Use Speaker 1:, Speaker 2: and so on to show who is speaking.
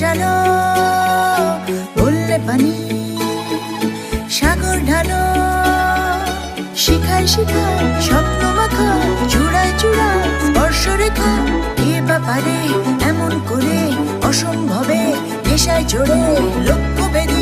Speaker 1: চালো বললে পানি, সাগর ঢালো। শিখায় শিখায় স্বপ্ন মাখা, চূড়ায় চূড়ায় স্পর্শ রেখা কে বা পারে এমন করে অসম্ভবে নেশায় লক্ষ্য লোক